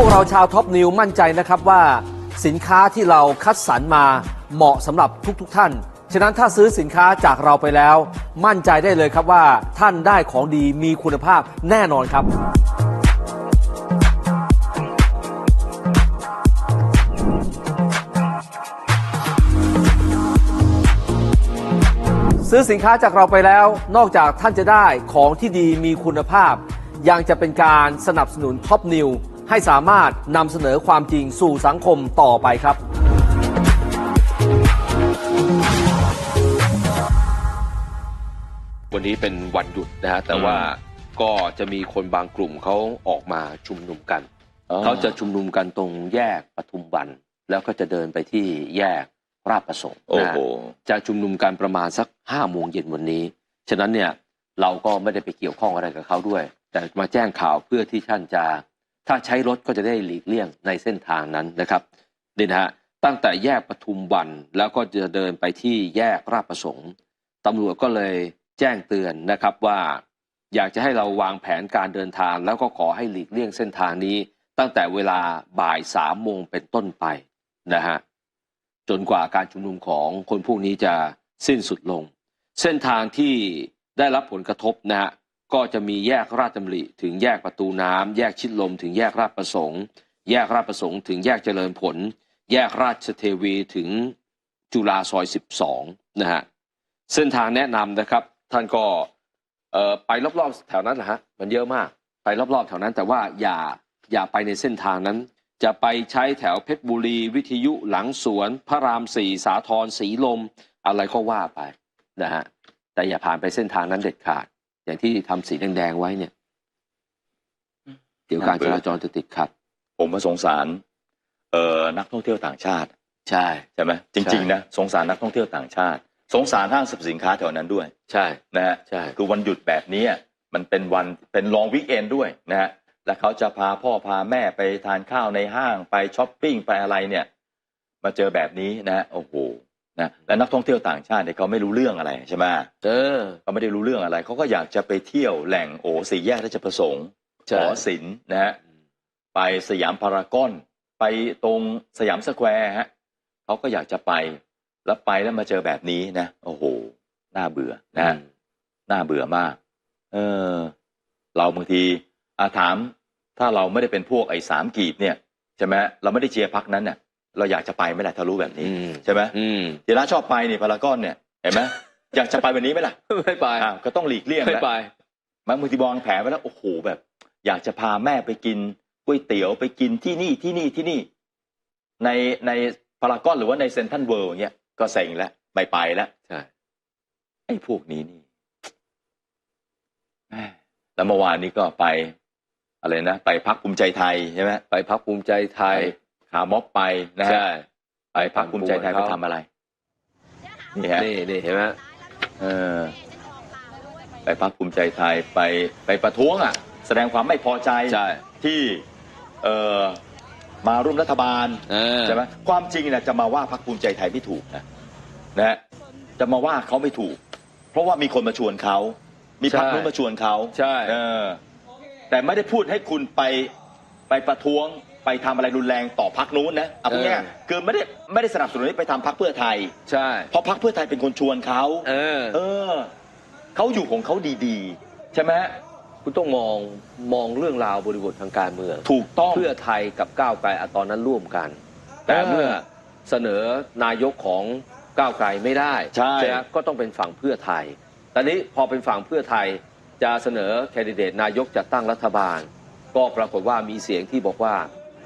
พวกเราชาวท็อปนิวมั่นใจนะครับว่าสินค้าที่เราคัดสรรมาเหมาะสำหรับทุกๆทท่าน ฉะนั้นถ้าซื้อสินค้าจากเราไปแล้ว มั่นใจได้เลยครับว่าท่านได้ของดีมีคุณภาพแน่นอนครับ ซื้อสินค้าจากเราไปแล้ว นอกจากท่านจะได้ของที่ดีมีคุณภาพ ยังจะเป็นการสนับสนุนท็อปนิว ให้สามารถนำเสนอความจริงสู่สังคมต่อไปครับวันนี้เป็นวันหยุดนะฮะแต่ว่าก็จะมีคนบางกลุ่มเขาออกมาชุมนุมกัน เขาจะชุมนุมกันตรงแยกปทุมวัน แล้วก็จะเดินไปที่แยกราชประสงค์โอ้นะฮะโหจะชุมนุมกันประมาณสักห้าโมงเย็นวันนี้ ฉะนั้นเนี่ยเราก็ไม่ได้ไปเกี่ยวข้องอะไรกับเขาด้วย แต่มาแจ้งข่าวเพื่อที่ท่านจะ ถ้าใช้รถก็จะได้หลีกเลี่ยงในเส้นทางนั้นนะครับนี่นะฮะตั้งแต่แยกปทุมวันแล้วก็จะเดินไปที่แยกราชประสงค์ตำรวจก็เลยแจ้งเตือนนะครับว่าอยากจะให้เราวางแผนการเดินทาง แล้วก็ขอให้หลีกเลี่ยงเส้นทางนี้ ตั้งแต่เวลาบ่ายสามโมงเป็นต้นไปนะฮะจนกว่าการชุมนุมของคนพวกนี้จะสิ้นสุดลง เส้นทางที่ได้รับผลกระทบนะฮะ ก็จะมีแยกราชดำริถึงแยกประตูน้ำแยกชิดลมถึงแยกราชประสงค์ แยกราชประสงค์ถึงแยกเจริญผล แยกราชเทวีถึงจุฬาซอย 12 นะฮะ เส้นทางแนะนำนะครับ ท่านก็ไปรอบๆแถวนั้นนะฮะ มันเยอะมาก ไปรอบๆแถวนั้นแต่ว่าอย่าอย่าไปในเส้นทางนั้น จะไปใช้แถวเพชรบุรี วิทยุหลังสวน พระรามสี่สาทรสีลม อะไรก็ว่าไปนะฮะ แต่อย่าผ่านไปเส้นทางนั้นเด็ดขาด อย่างที่ทำสีแดงๆไว้เนี่ย เดี๋ยวการจราจรจะติดขัด ผมมาสงสาร เอ่อนักท่องเที่ยวต่างชาติ ใช่ใช่ไหมจริงๆนะสงสารนักท่องเที่ยวต่างชาติ สงสารห้างสรรพสินค้าแถวนั้นด้วย ใช่นะฮะใช่คือวันหยุดแบบนี้มันเป็นวันเป็นลองวิกเอนด้วยนะฮะและเขาจะพาพ่อพาแม่ไปทานข้าวในห้างไปช้อปปิ้งไปอะไรเนี่ย มาเจอแบบนี้นะฮะโอ้โห นะและนักท่องเที่ยวต่างชาติเนี่ยเขาไม่รู้เรื่องอะไรใช่ไหมเออเขาไม่ได้รู้เรื่องอะไรเขาก็อยากจะไปเที่ยวแหล่งโอสี่แยกราชประสงค์ใช่หอศิลป์นะฮะไปสยามพารากอน ไปตรงสยามสแควร์ฮะเขาก็อยากจะไปแล้วไปแล้วมาเจอแบบนี้นะโอ้โหน่าเบื่อนะฮะน่าเบื่อมาก เออ เราบางทีอาถามถ้าเราไม่ได้เป็นพวกไอ้สามกีบเนี่ยใช่ไหมเราไม่ได้เชียร์พักนั้นเนี่ย เราอยากจะไปไหมล่ะถ้ารู้แบบนี้อืมใช่ไหมอืมทีละชอบไปนี่พารากอนเนี่ยเห็นไหมอยากจะไปวันนี้ไหมล่ะไม่ไปอ้าวก็ต้องหลีกเลี่ยงไม่แล้วไปบางทีวางแผนไว้แล้วโอ้โหแบบ อยากจะพาแม่ไปกินก๋วยเตี๋ยวไปกินที่นี่ที่นี่ที่นี่ ในในพารากอนหรือว่าในเซนทรัลเวิลด์อย่างเงี้ยก็เซ็งแล้วไม่ไปแล้วใช่ไอ้พวกนี้นี่แม่แล้วเมื่อวานนี้ก็ไป อะไรนะ ไปพักภูมิใจไทยใช่ไหมไปพักภูมิใจไทไปย ขาม็อบไปนะฮะใช่ ไปพักภูมิใจไทยไปทำอะไรนี่ฮะนี่นี่เห็นไหมเออไปพักภูมิใจไทยไปไปประท้วงอะ แสดงความไม่พอใจใช่ที่เอ่อมาร่วมรัฐบาลเออใช่ไหมความจริงนะจะมาว่าพรรคภูมิใจไทยไม่ถูกนะนะฮะจะมาว่าเขาไม่ถูก เพราะว่ามีคนมาชวนเขา มีพรรคนู้นมาชวนเขาใช่เออแต่ไม่ได้พูดให้คุณไปไปประท้วง ไปทำอะไรรุนแรงต่อพรรคนู้นนะเอาพูดง่ายๆคือไม่ได้ไม่ได้สนับสนุนให้ไปทำพรรคเพื่อไทย ใช่ เพราะพรรคเพื่อไทยเป็นคนชวนเขาเออ เออเขาอยู่ของเขาดีๆ ใช่ไหมฮะคุณต้องมองมองเรื่องราวบริบททางการเมือง ถูกต้อง เพื่อไทยกับก้าวไกลอะตอนนั้นร่วมกัน แต่เออเมื่อเสนอนายกของก้าวไกลไม่ได้ใช่ ไหมก็ต้องเป็นฝั่งเพื่อไทย ตอนนี้พอเป็นฝั่งเพื่อไทยจะเสนอแคนดิเดตนายกจัดตั้งรัฐบาล ก็ปรากฏว่ามีเสียงที่บอกว่า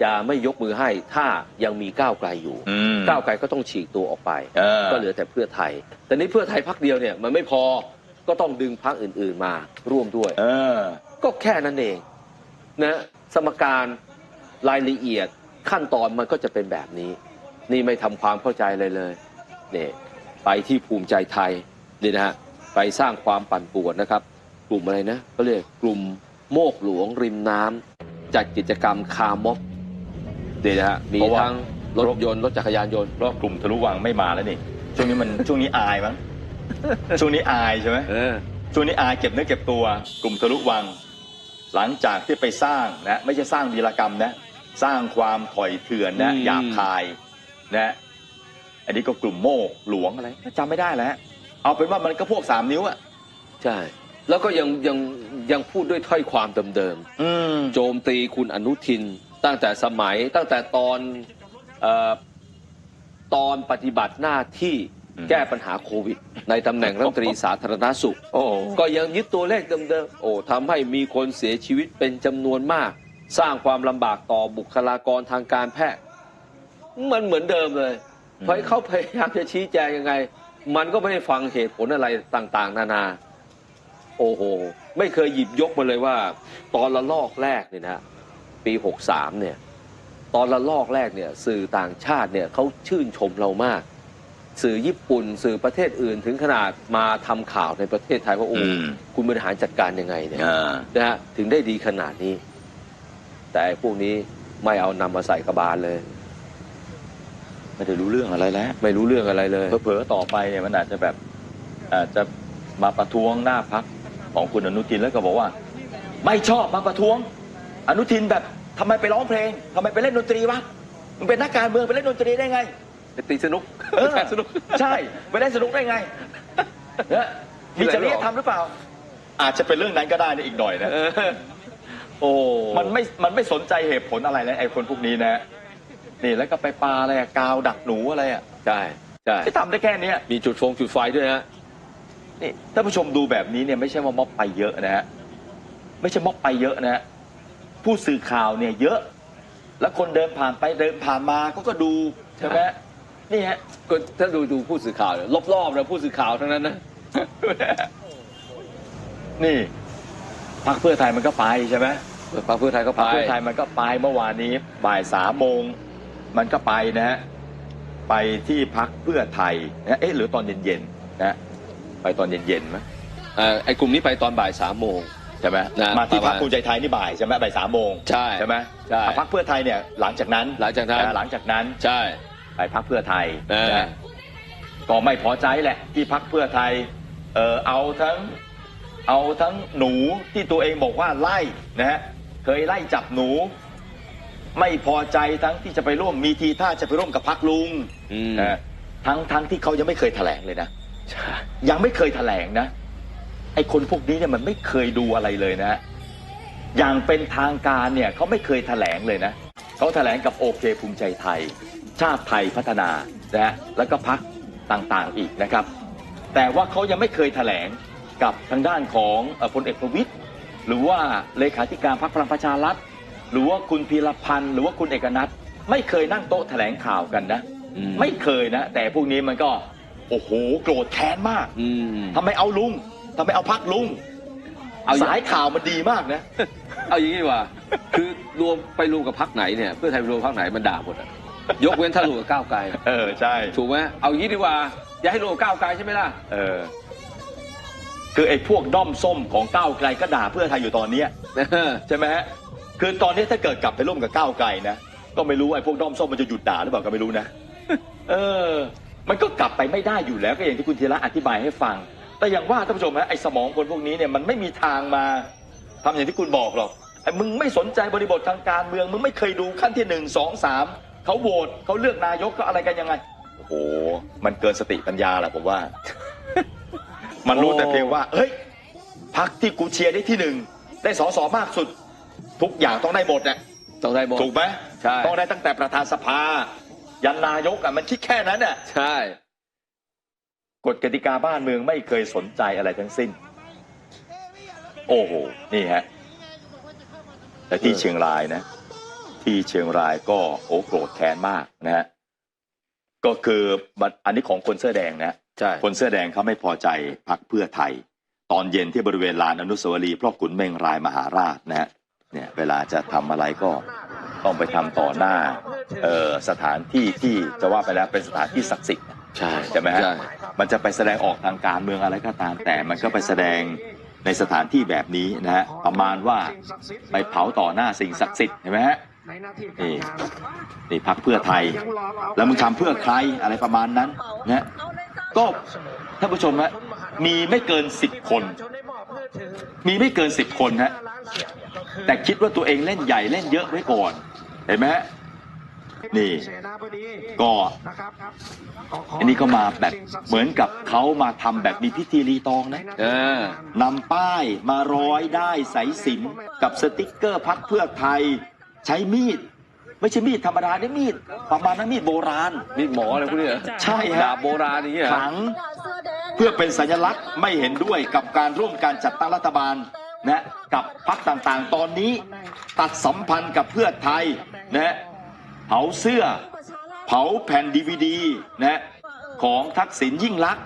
จะไม่ยกมือให้ถ้ายังมีก้าวไกลอยู่ อืม ก้าวไกลก็ต้องฉีกตัวออกไป เออ ก็เหลือแต่เพื่อไทย แต่นี้เพื่อไทยพักเดียวเนี่ยมันไม่พอก็ต้องดึงพักอื่นๆมาร่วมด้วย เออ ก็แค่นั้นเองนะสมการรายละเอียดขั้นตอนมันก็จะเป็นแบบนี้ นี่ไม่ทำความเข้าใจเลยเลยนี่ไปที่ภูมิใจไทยนี่นะฮะไปสร้างความปั่นป่วนนะครับ กลุ่มอะไรนะก็เรียกกลุ่มโมกหลวงริมน้ำจัดกิจกรรมคาร์ม็อบ นี่นะฮะมีเพราะว่า ทั้งรถยนต์รถจักรยานยนต์เพราะกลุ่มทะลุวังไม่มาแล้วนี่ ช่วงนี้มันช่วงนี้อายมั้ง ช่วงนี้อายใช่ไหมเออ ช่วงนี้อายเก็บเนื้อเก็บตัว กลุ่มทะลุวัง หลังจากที่ไปสร้างนะ ไม่ใช่สร้างวีรกรรมนะ สร้างความถอยเถื่อนนะอืม หยาบคายนะ อันนี้ก็กลุ่มโมกหลวงอะไรจำไม่ได้แล้วฮะเอาเป็นว่ามันก็พวกสามนิ้วอะใช่ แล้วก็ยังยังยังพูดด้วยถ้อยความเดิมอืมๆโจมตีคุณอนุทิน ตั้งแต่สมัยตั้งแต่ตอนเอ่อตอนปฏิบัติหน้าที่อืมแก้ปัญหาโควิด ในตำแหน่งรัฐมนตรีสาธารณสุข โอ้ก็ยังยึดตัวเลขเดิมๆ โอ้ทำให้มีคนเสียชีวิตเป็นจำนวนมาก สร้างความลำบากต่อบุคลากรทางการแพทย์ มันเหมือนเดิมเลย เพราะเขาพยายามจะชี้แจงยังไง มันก็ไม่ได้ฟังเหตุผลอะไรต่างๆ นานา โอ้โห ไม่เคยหยิบยกมาเลยว่า ตอนละลอกแรกเนี่ยนะ ปี 63 เนี่ย ตอนละลอกแรกเนี่ย สื่อต่างชาติเนี่ยเขาชื่นชมเรามาก สื่อญี่ปุ่น สื่อประเทศอื่นถึงขนาดมาทำข่าวในประเทศไทยว่าโอ้อืมคุณบริหารจัดการยังไงเนี่ยอ่านะฮะถึงได้ดีขนาดนี้ แต่ไอ้พวกนี้ไม่เอานำมาใส่กระบาลเลยไม่ได้รู้เรื่องอะไรแล้ว ไม่รู้เรื่องอะไรเลยเผลอๆต่อไปเนี่ยมันอาจจะแบบอาจจะมาประท้วงหน้าพักของคุณอนุทินแล้วก็บอกว่า ไม่ชอบมาประท้วง อนุทินแบบทำไมไปร้องเพลงทำไมไปเล่นดนตรีวะมึงเป็นนักการเมืองไปเล่นดนตรีได้ไง ไปตีสนุกเออแข่งสนุก ใช่ ไปเล่นสนุกได้ไงเนี่ยมีจริยธรรมหรือเปล่า อาจจะเป็นเรื่องนั้นก็ได้นะอีกหน่อยนะเออโอ้ มันไม่ มันไม่สนใจเหตุผลอะไรเลยไอ้คนพวกนี้นะ นี่แล้วก็ไปปาอะไรอะกาวดักหนูอะไรอะใช่ใช่ที่ทำได้แค่เนี้ยมีจุดฟงจุดไฟด้วยนะนี่ท่านผู้ชมดูแบบนี้เนี่ยไม่ใช่ว่าม็อบไปเยอะนะฮะ ไม่ใช่ม็อบไปเยอะนะฮะ ผู้สื่อข่าวเนี่ยเยอะ แล้วคนเดินผ่านไปเดินผ่านมาเขาก็ดูใช่ไหมนี่ฮะก็ถ้าดูดูผู้สื่อข่าวเนี่ยรอบๆนะผู้สื่อข่าวทั้งนั้นนะ นี่พรรคเพื่อไทยมันก็ไปใช่ไหมพรรคเพื่อไทยก็พรไปรคเพื่อไทยมันก็ไปเมื่อวานนี้บ่ายสามโมงมันก็ไปนะฮะไปที่พักเพื่อไทยนะเอ๊ะหรือตอนเย็นๆนะฮะไปตอนเย็นๆไหมเอ่อไอ้กลุ่มนี้ไปตอนบ่ายสามโมง ใช่ไหมนะมาที่ประพัมากณภูมิใจไทยนี่บ่ายใช่ไหมบ่ายสามโมงใช่ใช่ไหมใช่อะพักเพื่อไทยเนี่ยหลังจากนั้นหลังจากนั้นหลังจากนั้นใช่ไปพักเพื่อไทยเออนะก็ไม่พอใจแหละ ที่พักเพื่อไทยเออเอาทั้งเอาทั้งหนูที่ตัวเองบอกว่าไล่นะฮะเคยไล่จับหนู ไม่พอใจทั้งที่จะไปร่วมมีทีท่าจะไปร่วมกับพักลุงอืมนะทั้งทั้งที่เขายังไม่เคยแถลงเลยนะใช่ยังไม่เคยแถลงนะ ไอ้คนพวกนี้เนี่ยมันไม่เคยดูอะไรเลยนะ อย่างเป็นทางการเนี่ยเขาไม่เคยแถลงเลยนะเขาแถลงกับโอเคภูมิใจไทย ชาติไทยพัฒนานะฮะแล้วก็พักต่างๆอีกนะครับ แต่ว่าเขายังไม่เคยแถลงกับทางด้านของเอ่อพลเอกประวิตยหรือว่าเลขาธิการพรรคพลังประชารัฐหรือว่าคุณพีรพันธ์หรือว่าคุณเอกนัทไม่เคยนั่งโต๊ะแถลงข่าวกันนะอืมไม่เคยนะ แต่พวกนี้มันก็ โอ้โห โกรธแค้นมากอืมทำไมเอาลุง ทำไมเอาพักลุง เอาอย่าง สายข่าวมันดีมากนะ เอาอย่างนี้ดีกว่า คือรวมไปรวมกับพักไหนเนี่ยเพื่อไทยไปรวมพักไหนมันด่าหมดอะยกเว้นถ้ารวมกับก้าวไกลเออ ใช่ ถูกไหมเอาอย่างนี้ดีกว่าอย่าให้รวมกับก้าวไกลใช่ไหมล่ะ เออ คือไอ้พวกด้อมส้มของก้าวไกลก็ด่าเพื่อไทยอยู่ตอนเนี้ย ใช่ไหมฮะ คือตอนนี้ถ้าเกิดกลับไปร่วมกับก้าวไกลนะ ก็ไม่รู้ไอ้พวกด้อมส้มมันจะหยุดด่าหรือเปล่าก็ไม่รู้นะ เออ มันก็กลับไปไม่ได้อยู่แล้วก็อย่างที่คุณธีระอธิบายให้ฟัง แต่อย่างว่าท่านผู้ชมฮะไอ้สมองคนพวกนี้เนี่ยมันไม่มีทางมาทำอย่างที่คุณบอกหรอกไอ้มึงไม่สนใจบริบททางการเมือง มึงไม่เคยดูขั้นที่หนึ่งสองสามเขาโหวตเขาเลือกนายกเขาอะไรกันยังไง โอ้โห มันเกินสติปัญญาแหละผมว่า มันรู้แต่เพียงว่าเฮ้ยพักที่กูเชียร์ได้ที่หนึ่งได้สอสอมากสุด ทุกอย่างต้องได้หมดเนี่ยต้องได้หมด ถูกไหมใช่ ต้องได้ตั้งแต่ประธานสภา ยันนายกอะมันคิดแค่นั้นน่ะ ใช่ กฎกติกาบ้านเมืองไม่เคยสนใจอะไรทั้งสิ้น โอ้โห นี่ฮะ แต่ที่เชียงรายนะ ที่เชียงรายก็โอ้โกรธแค้นมากนะฮะ ก็คือมันอันนี้ของคนเสื้อแดงนะใช่คนเสื้อแดงเขาไม่พอใจพักเพื่อไทย ตอนเย็นที่บริเวณลานอนุสาวรีย์พ่อขุนเมงรายมหาราชนะฮะ เนี่ยเวลาจะทำอะไรก็ต้องไปทำต่อหน้าเอ่อสถานที่ที่จะว่าไปแล้วเป็นสถานที่ศักดิ์สิทธิ์ ใช่ใช่ไหมฮะใช่ มันจะไปแสดงออกทางการเมืองอะไรก็ตามแต่มันก็ไปแสดงในสถานที่แบบนี้นะฮะประมาณว่าไปเผาต่อหน้าสิ่งศักดิ์สิทธิ์เห็นไหมฮะนี่นี่พักเพื่อไทย แล้วมึงทำเพื่อใครอะไรประมาณนั้นนะฮะก็ท่านผู้ชมฮะมีไม่เกินสิบคน มีไม่เกินสิบคนฮะแต่คิดว่าตัวเองเล่นใหญ่เล่นเยอะไว้ก่อน เห็นไหมฮะ นี่เสนาบดีก็นะครับขขอันนี้ก็มาแบบเหมือนกับเขามาทำแบบมีพิธีรีตองนะเออนำป้ายมาร้อยได้สายสิญจนกับสติกเกอร์พักเพื่อไทย ใช้มีด ไม่ใช่มีดธรรมดานี่มีด ประมาณนั้นมีดโบราณ มีหมออะไรพวกนี้เหรอใช่ฮะดาบโบราณอย่างเงี้ยเหรอขังเพื่อเป็นสัญลักษณ์ไม่เห็นด้วยกับการร่วมการจัดตั้งรัฐบาลนะกับพรรคต่างๆ ตอนนี้ ตัดสัมพันธ์กับเพื่อไทยนะ เผาเสื้อ เผาแผ่นดีวดีนะของทักษิณยิ่งลักษณ์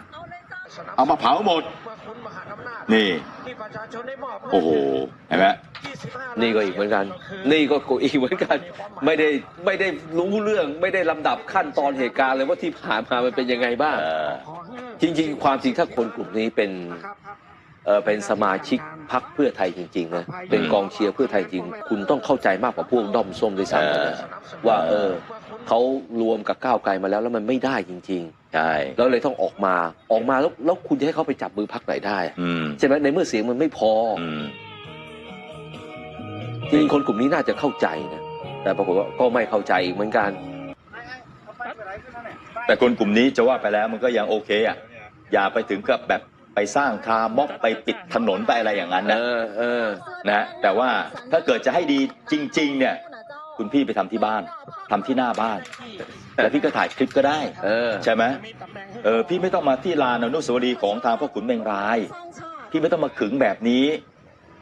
เอามาเผาหมดเมื่อคุณมหาอำนาจนี่ที่ประชาชนได้มอบให้โอ้โหเห็นไหม25นี่ก็อีกเหมือนกัน นี่ก็อีกเหมือนกัน ไม่ได้ไม่ได้รู้เรื่องไม่ได้ลำดับขั้นตอนเหตุการณ์เลยว่าที่ผ่านมามันเป็นยังไงบ้างเออขอให้จริง ๆ ความจริงถ้าคนกลุ่มนี้เป็นครับครับ เออเป็นสมาชิกพรรคเพื่อไทยจริงๆนะเป็นกองเชียร์เพื่อไทยจริง คุณต้องเข้าใจมากกว่าพวกด้อมส้มด้วยซ้ำนะว่าเออเขารวมกับก้าวไกลมาแล้วแล้วมันไม่ได้จริงใช่ๆแล้วเลยต้องออกมาออกมาแล้วแล้วคุณจะให้เขาไปจับมือพรรคไหนได้อะอืมใช่ไหมในเมื่อเสียงมันไม่พอออืมจริงๆคนกลุ่มนี้น่าจะเข้าใจนะแต่ปรากฏว่าก็ไม่เข้าใจอีกเหมือนกัน แต่คนกลุ่มนี้จะว่าไปแล้วมันก็ยังโอเคอะอย่าไปถึงกับแบบ ไปสร้างคาร์ม็อบไปปิดถนนไปอะไรอย่างนั้นเอนะอเออนะแต่ว่าถ้าเกิดจะให้ดีจริง ๆ เนี่ย คุณพี่ไปทำที่บ้านทำที่หน้าบ้านแล้วพี่ก็ถ่ายคลิปก็ได้เออใช่ไหมเออพี่ไม่ต้องมาที่ลานอนุสาวรีย์ของทางพ่อขุนเมงราย พี่ไม่ต้องมาขึงแบบนี้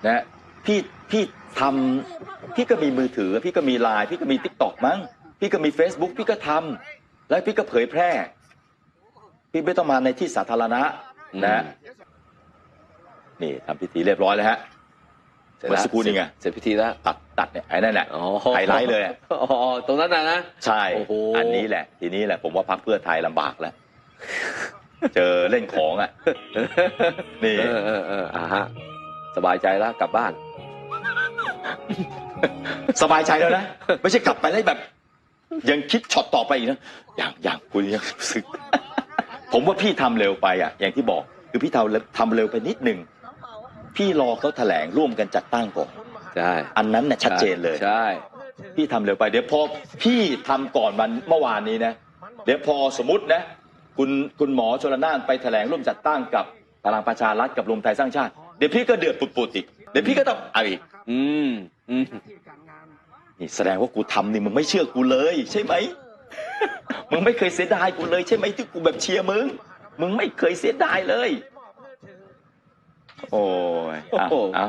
นะพี่พี่ทำพี่ก็มีมือถือ พี่ก็มีไลน์พี่ก็มีทิกตอกมั้ง พี่ก็มี Facebook พี่ก็ทำแล้วพี่ก็เผยแพร่ พี่ไม่ต้องมาในที่สาธารณะ นะนี่ทำพิธีเรียบร้อยแล้วฮะเมื่อสักครู่นี่ไงเสร็จพิธีแล้ว ตัดตัดเนี่ยไอ้นั่นแหละอ๋อไฮไลท์เลยอะอ๋อตรงนั้นนะนะใช่โอ้โหอันนี้แหละ ทีนี้แหละผมว่าพักเพื่อไทยลำบากแล้วเจอเล่นของอะ นี่ เออเออเอออ่าฮะ สบายใจแล้วกลับบ้าน สบายใจแล้วนะ ไม่ใช่กลับไปแล้วแบบ ยังคิดช็อตต่อไปอีกนะ อย่างอย่างคุณยังรู้สึก ผมว่าพี่ทำเร็วไปอะ อย่างที่บอกคือพี่ทำเร็วทำเร็วไปนิดหนึ่งพี่รอเขาแถลงร่วมกันจัดตั้งก่อนใช่อันนั้นน่ะชัดเจนเลยใช่พี่ทำเร็วไปเดี๋ยวพอพี่ทำก่อนวันเมื่อวานนี้นะเดี๋ยวพอสมมตินะ คุณคุณหมอชลนานไปแถลงร่วมจัดตั้งกับพลังประชารัฐกับรวมไทยสร้างชาติ เดี๋ยวพี่ก็เดือดปุดๆอีกเดี๋ยวพี่ก็ต้องเอาอีกอืมอืมที่การงานนี่แสดงว่ากูทำนี่มึงไม่เชื่อกูเลยใช่ไหม มึงไม่เคยเสียดายกูเลยใช่ไหมที่กูแบบเชียร์มึง มึงไม่เคยเสียดายเลย โอ้ยเอาเอา